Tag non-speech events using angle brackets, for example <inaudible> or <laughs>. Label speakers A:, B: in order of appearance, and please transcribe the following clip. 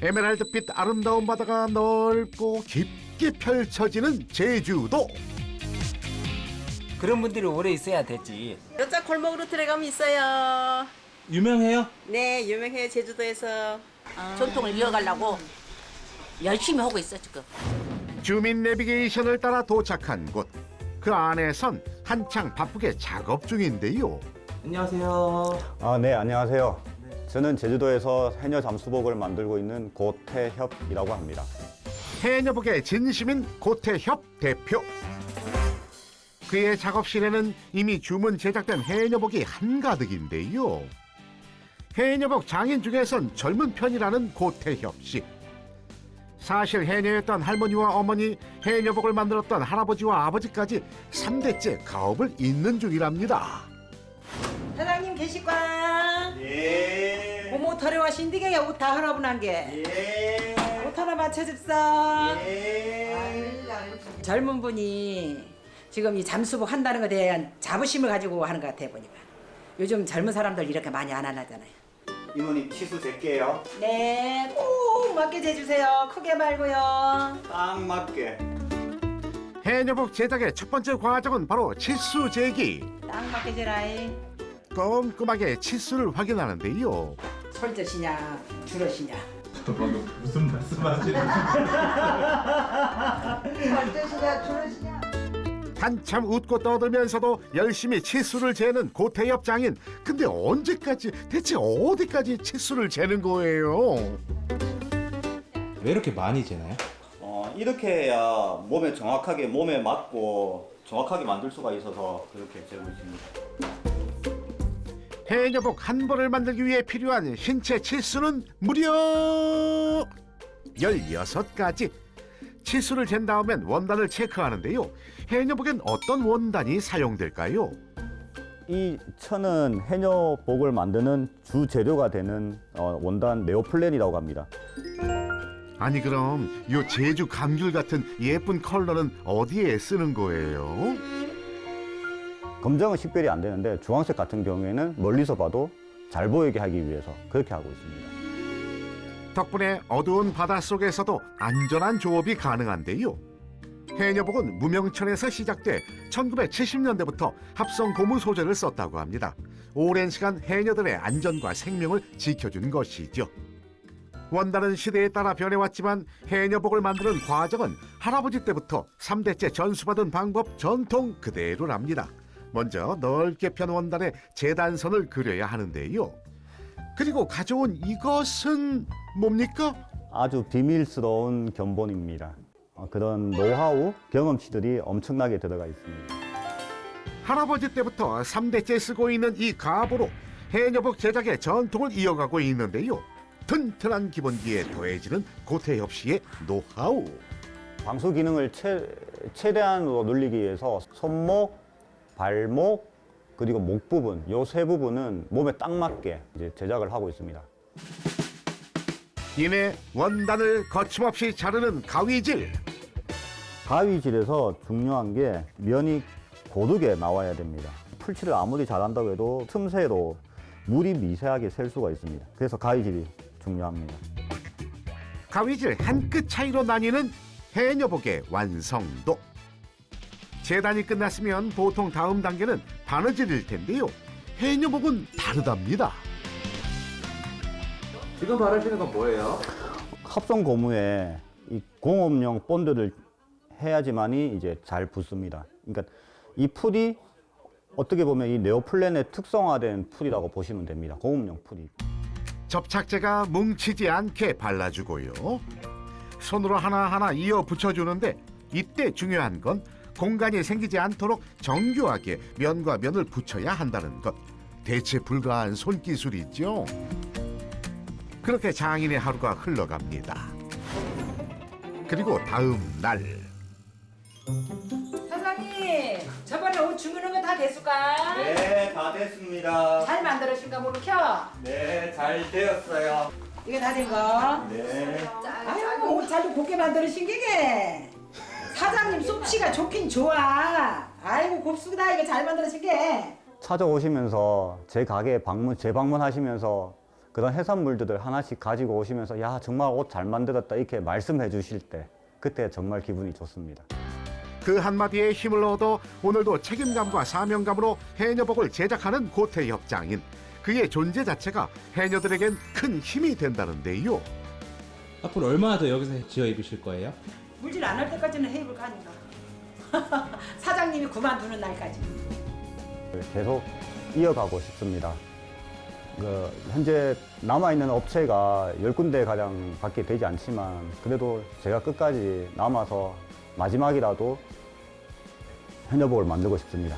A: 에메랄드빛 아름다운 바다가 넓고 깊게 펼쳐지는 제주도.
B: 그런 분들이 오래 있어야 되지.
C: 여자 골목으로 들어가면 있어요.
D: 유명해요?
C: 네, 유명해요 제주도에서.
E: 전통을 이어가려고 열심히 하고 있어 지금.
A: 주민 내비게이션을 따라 도착한 곳. 그 안에선 한창 바쁘게 작업 중인데요.
D: 안녕하세요.
F: 아, 네, 안녕하세요. 저는 제주도에서 해녀 잠수복을 만들고 있는 고태협이라고 합니다.
A: 해녀복의 진심인 고태협 대표. 그의 작업실에는 이미 주문 제작된 해녀복이 한가득인데요. 해녀복 장인 중에선 젊은 편이라는 고태협 씨. 사실 해녀였던 할머니와 어머니, 해녀복을 만들었던 할아버지와 아버지까지 삼대째 가업을 잇는 중이랍니다.
G: 사장님 계실까?
D: 예.
G: 고모 털에와 신디게 옷다 hara분한 게.
D: 예.
G: 옷 하나 맞춰줍사.
D: 예.
G: 젊은 분이 지금 이 잠수복 한다는 것에 대한 자부심을 가지고 하는 것 같아 보니까. 요즘 젊은 사람들 이렇게 많이 안 하잖아요.
F: 이모님 치수 잴게요.
G: 네, 꼭 맞게 재주세요. 크게 말고요.
F: 딱 맞게.
A: 해녀복 제작의 첫 번째 과정은 바로 치수 제기.
G: 딱 맞게 재라이.
A: 꼼꼼하게 치수를 확인하는데요.
G: 솔젖이냐, 주럿이냐.
D: 방금 무슨 말씀하시는 <laughs>
G: 솔젖이냐, 주럿이냐.
A: 한참 웃고 떠들면서도 열심히 치수를 재는 고태엽 장인. 근데 언제까지 대체 어디까지 치수를 재는 거예요?
D: 왜 이렇게 많이 재나요?
F: 어, 이렇게 해야 몸에 정확하게 몸에 맞고 정확하게 만들 수가 있어서 그렇게 재고 있습니다.
A: 해녀복 한 벌을 만들기 위해 필요한 신체 치수는 무려 16가지. 치수를 잰 다음엔 원단을 체크하는데요. 해녀복엔 어떤 원단이 사용될까요?
F: 이 천은 해녀복을 만드는 주 재료가 되는 어, 원단 네오플랜이라고 합니다.
A: 아니 그럼 요 제주 감귤 같은 예쁜 컬러는 어디에 쓰는 거예요?
F: 검정은 식별이 안 되는데 주황색 같은 경우에는 멀리서 봐도 잘 보이게 하기 위해서 그렇게 하고 있습니다.
A: 덕분에 어두운 바닷속에서도 안전한 조업이 가능한데요. 해녀복은 무명천에서 시작돼 1970년대부터 합성 고무 소재를 썼다고 합니다. 오랜 시간 해녀들의 안전과 생명을 지켜준 것이죠. 원단은 시대에 따라 변해왔지만 해녀복을 만드는 과정은 할아버지 때부터 삼대째 전수받은 방법 전통 그대로랍니다. 먼저 넓게 편 원단에 재단선을 그려야 하는데요. 그리고 가져온 이것은 뭡니까?
F: 아주 비밀스러운 견본입니다. 어, 그런 노하우, 경험치들이 엄청나게 들어가 있습니다.
A: 할아버지 때부터 삼대째 쓰고 있는 이 가보로 해녀복 제작의 전통을 이어가고 있는데요. 튼튼한 기본기에 더해지는 고태엽 씨의 노하우.
F: 방수 기능을 최, 최대한으로 늘리기 위해서 손목, 발목, 그리고 목 부분, 요 세 부분은 몸에 딱 맞게 이제 제작을 하고 있습니다.
A: 이내 원단을 거침없이 자르는 가위질.
F: 가위질에서 중요한 게 면이 고르게 나와야 됩니다. 풀칠을 아무리 잘한다고 해도 틈새로 물이 미세하게 셀 수가 있습니다. 그래서 가위질이 중요합니다.
A: 가위질 한 끗 차이로 나뉘는 해녀복의 완성도. 재단이 끝났으면 보통 다음 단계는 바느질일 텐데요. 해녀복은 다르답니다.
D: 지금 바르시는 건 뭐예요?
F: 합성 고무에 이 공업용 본드를 해야지만이 이제 잘 붙습니다. 그러니까 이 풀이 어떻게 보면 이 네오플랜의 특성화된 풀이라고 보시면 됩니다. 공업용 풀이.
A: 접착제가 뭉치지 않게 발라주고요. 손으로 하나하나 이어 붙여주는데 이때 중요한 건 공간이 생기지 않도록 정교하게 면과 면을 붙여야 한다는 것. 대체 불가한 손기술이죠. 그렇게 장인의 하루가 흘러갑니다. 그리고 다음 날
G: 사장님, 저번에 옷 주문한 거 다 됐을까?
F: 네, 다 됐습니다.
G: 잘 만들어진가 모르켜?
F: 네, 잘 되었어요.
G: 이게 다 된 거?
F: 네.
G: 아유, 옷 잘도 곱게 만들어신 게게. 사장님 솜씨가 좋긴 좋아. 아이고 곱수다 이거 잘 만들어진 게.
F: 찾아오시면서 제 가게에 방문 재방문하시면서 그런 해산물들을 하나씩 가지고 오시면서 야 정말 옷 잘 만들었다 이렇게 말씀해 주실 때 그때 정말 기분이 좋습니다.
A: 그 한마디에 힘을 얻어 오늘도 책임감과 사명감으로 해녀복을 제작하는 고태 협장인 그의 존재 자체가 해녀들에겐 큰 힘이 된다는데요.
D: 앞으로 얼마나 더 여기서 지어 입으실 거예요?
G: 물질 안 할 때까지는 해입을 가니까. <laughs> 사장님이 그만두는 날까지.
F: 계속 이어가고 싶습니다. 그 현재 남아 있는 업체가 열 군데 가량 밖에 되지 않지만 그래도 제가 끝까지 남아서 마지막이라도 현여복을 만들고 싶습니다.